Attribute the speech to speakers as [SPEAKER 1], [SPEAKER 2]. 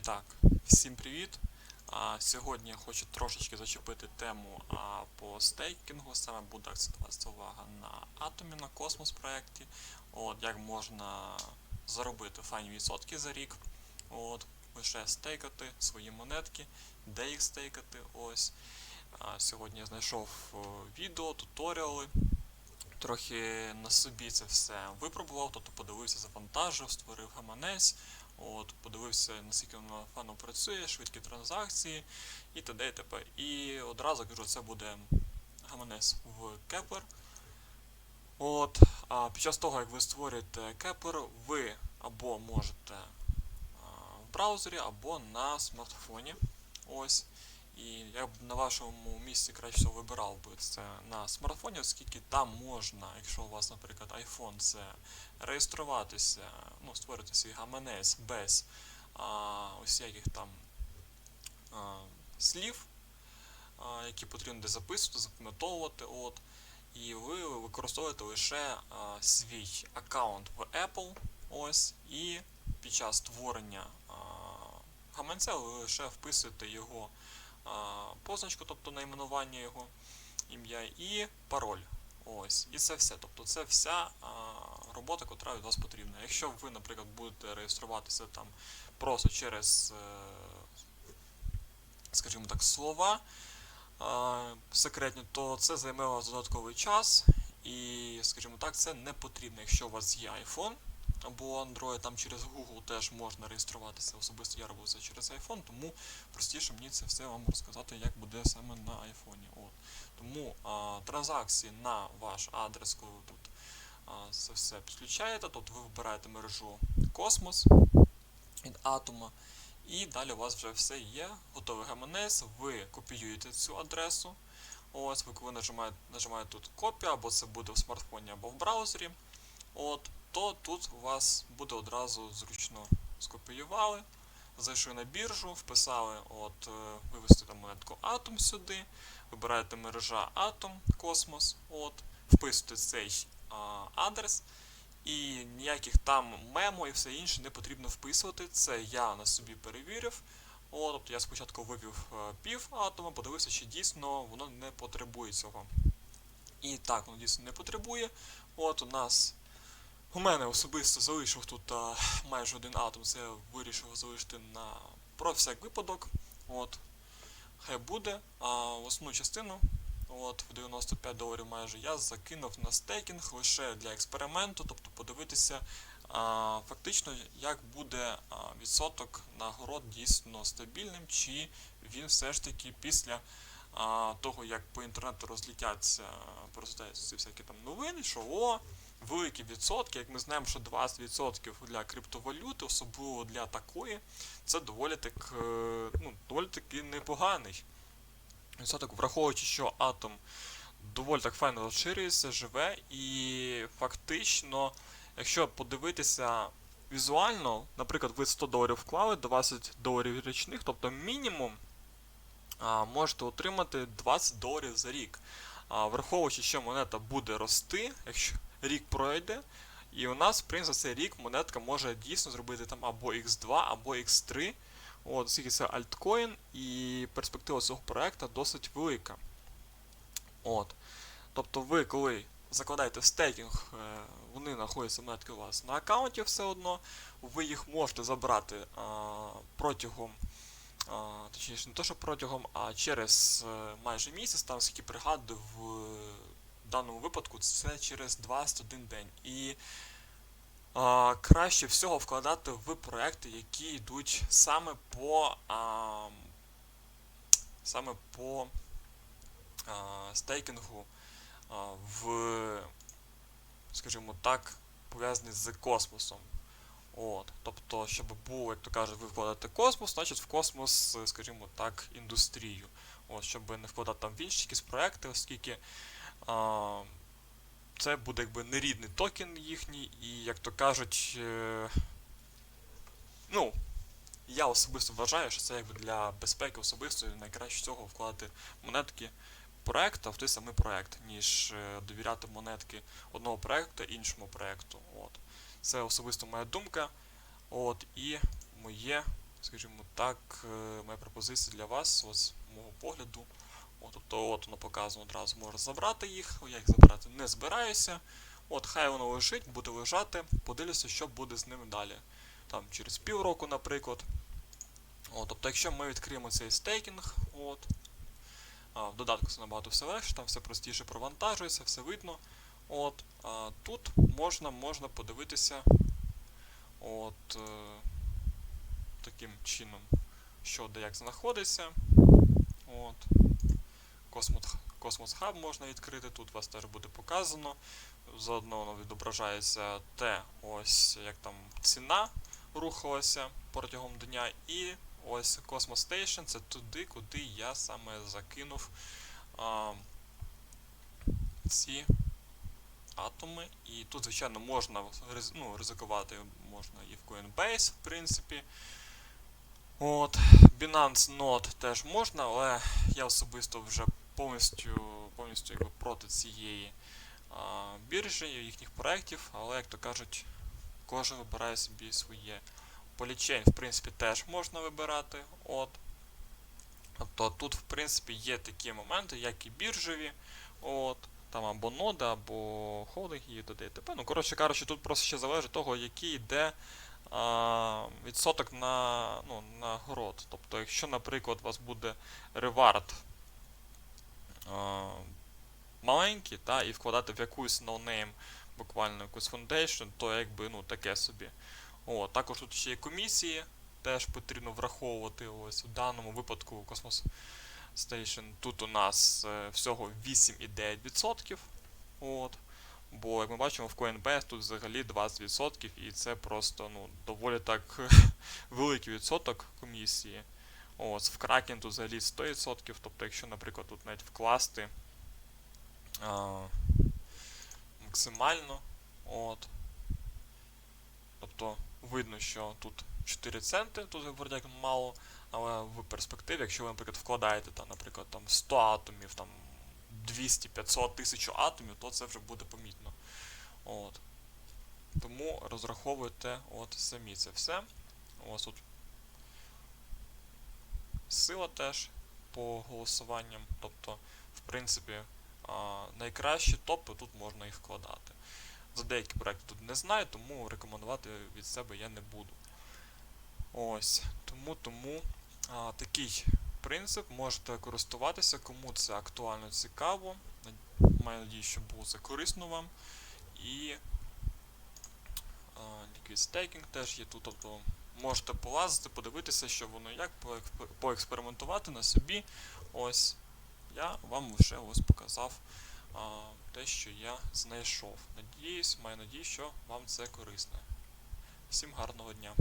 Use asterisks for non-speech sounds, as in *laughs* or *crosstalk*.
[SPEAKER 1] І так, всім привіт. А, сьогодні я хочу трошечки зачепити тему а, по стейкінгу. Саме буде акцентуватися увага на атомі на космос проєкті. От, як можна заробити файні відсотки за рік. От, лише стейкати свої монетки, де їх стейкати. Ось. А, сьогодні я знайшов відео, туторіали. Трохи на собі це все випробував, тобто подивився, завантажив, створив гаманець. От, подивився, наскільки воно фану працює, швидкі транзакції і т.д. і т.п. І одразу кажу, це буде гаманець в Kepler. От, а під час того, як ви створюєте Kepler, ви або можете в браузері, або на смартфоні. Ось. І я б на вашому місці краще вибирав би це на смартфоні, оскільки там можна, якщо у вас, наприклад, iPhone, це реєструватися, ну, створити свій гаманець без а, усяких там а, слів, а, які потрібно де записувати, запам'ятовувати. От, і ви використовуєте лише а, свій аккаунт в Apple. Ось, і під час створення а, гаманця ви лише вписуєте його позначку, тобто найменування його ім'я і пароль. Ось, і це все. Тобто це вся а, робота, яка від вас потрібна. Якщо ви, наприклад, будете реєструватися там просто через, е, скажімо так, слова а, секретні, то це займе у вас додатковий час. І, скажімо так, це не потрібно, якщо у вас є iPhone або Android, там через Google теж можна реєструватися. Особисто я робив це через iPhone, тому простіше мені це все вам розказати, як буде саме на iPhone. От. Тому а, транзакції на ваш адрес, коли ви тут а, це все підключаєте, тобто ви вибираєте мережу Космос від Атома, і далі у вас вже все є, готовий гаманець, ви копіюєте цю адресу. Ось, ви нажимаєте, нажимаєте тут копія, або це буде в смартфоні, або в браузері. От, то тут у вас буде одразу зручно скопіювали, зайшли на біржу, вписали, от, е, вивести там монетку Атом сюди, вибираєте мережа Атом, Космос, от, вписуєте цей а, адрес, і ніяких там мемо і все інше не потрібно вписувати. Це я на собі перевірив. От, тобто я спочатку вивів е, пів атома, подивився, чи дійсно воно не потребує цього. І так, воно дійсно не потребує. От у нас у мене особисто залишив тут а, майже один атом, це я вирішив залишити на про всяк випадок. От. Хай буде. А основну частину, от, в 95 доларів майже, я закинув на стейкінг лише для експерименту, тобто подивитися а, фактично, як буде а, відсоток нагород дійсно стабільним, чи він все ж таки після а, того, як по інтернету розлітяться, порозлітаються ці всякі там новини, що о, великі відсотки, як ми знаємо, що 20% для криптовалюти, особливо для такої, це доволі так, е, ну, доволі таки непоганий. Відсоток, враховуючи, що атом доволі так файно розширюється, живе, і фактично, якщо подивитися візуально, наприклад, ви 100 доларів вклали, 20 доларів річних, тобто мінімум а, можете отримати 20 доларів за рік. А, враховуючи, що монета буде рости, якщо рік пройде, і у нас, в принципі, за цей рік монетка може дійсно зробити там або X2, або X3. От, оскільки це альткоін, і перспектива цього проекту досить велика. От. Тобто ви, коли закладаєте в стейкінг, е, вони знаходяться монетки у вас на аккаунті все одно, ви їх можете забрати а, протягом, а, точніше, не то, що протягом, а через е, майже місяць, там скільки пригадую, в даному випадку це через 21 день. І а, краще всього вкладати в проекти, які йдуть саме по а, саме по а, стейкінгу а, в, скажімо так, пов'язаний з космосом. От, тобто, щоб був, як то кажуть, ви вкладаєте космос, значить в космос, скажімо так, індустрію. От, щоб не вкладати там в інші якісь проекти, оскільки це буде якби нерідний токен їхній, і, як то кажуть, е, ну, я особисто вважаю, що це якби для безпеки особисто найкраще всього вкладати монетки проекту в той самий проект, ніж е, довіряти монетки одного проекту іншому проекту. От. Це особисто моя думка. От, і моє скажімо так, е, моя пропозиція для вас, з мого погляду. От, тобто, от воно показано одразу можна забрати їх. Я їх забирати не збираюся. От, хай воно лежить, буде лежати, подивлюся, що буде з ними далі. Там через півроку, наприклад. От, тобто, якщо ми відкриємо цей стейкінг, от, а, в додатку все набагато все легше, там все простіше провантажується, все видно. От, а, тут можна, можна подивитися от, е, таким чином, що де як знаходиться. От. Космос, Космос Hub можна відкрити, тут вас теж буде показано. Заодно воно відображається те, ось як там ціна рухалася протягом дня. І ось Cosmos Station це туди, куди я саме закинув а, ці атоми. І тут, звичайно, можна ну, ризикувати можна і в Coinbase, в принципі. От, Binance Node теж можна, але я особисто вже повністю, повністю якби, проти цієї а, біржі, їхніх проєктів, але, як то кажуть, кожен вибирає собі своє. Polychain, в принципі, теж можна вибирати. От. Тобто тут, в принципі, є такі моменти, як і біржеві. От. Там або нода, або холдинг і і Ну, коротше кажучи, тут просто ще залежить того, який йде а, відсоток на, ну, на город. Тобто, якщо, наприклад, у вас буде ревард а, маленький, та, і вкладати в якусь ноунейм, буквально якусь foundation, то якби ну, таке собі. О, також тут ще є комісії, теж потрібно враховувати. Ось у даному випадку Cosmos Station тут у нас е, всього 8,9%. От. Бо, як ми бачимо, в Coinbase тут взагалі 20%, і це просто ну, доволі так *laughs* великий відсоток комісії. От, в Kraken тут взагалі 100%. Тобто, якщо, наприклад, тут навіть вкласти а, максимально, от, тобто видно, що тут 4 центи, тут говорять як мало, але в перспективі, якщо ви, наприклад, вкладаєте там, наприклад, там 100 атомів, там 200, 500 тисяч атомів, то це вже буде помітно. От. Тому розраховуйте от самі це все. Вас тут сила теж по голосуванням. Тобто, в принципі, найкращі топи тут можна їх вкладати. За деякі проекти тут не знаю, тому рекомендувати від себе я не буду. Ось. Тому тому такий принцип можете користуватися, кому це актуально цікаво. Маю надію, що було це корисно вам. І а, Liquid Staking теж є тут, тобто можете полазити, подивитися, що воно як, поекспериментувати на собі. Ось я вам лише ось показав а, те, що я знайшов. Надіюсь, маю надію, що вам це корисно. Всім гарного дня!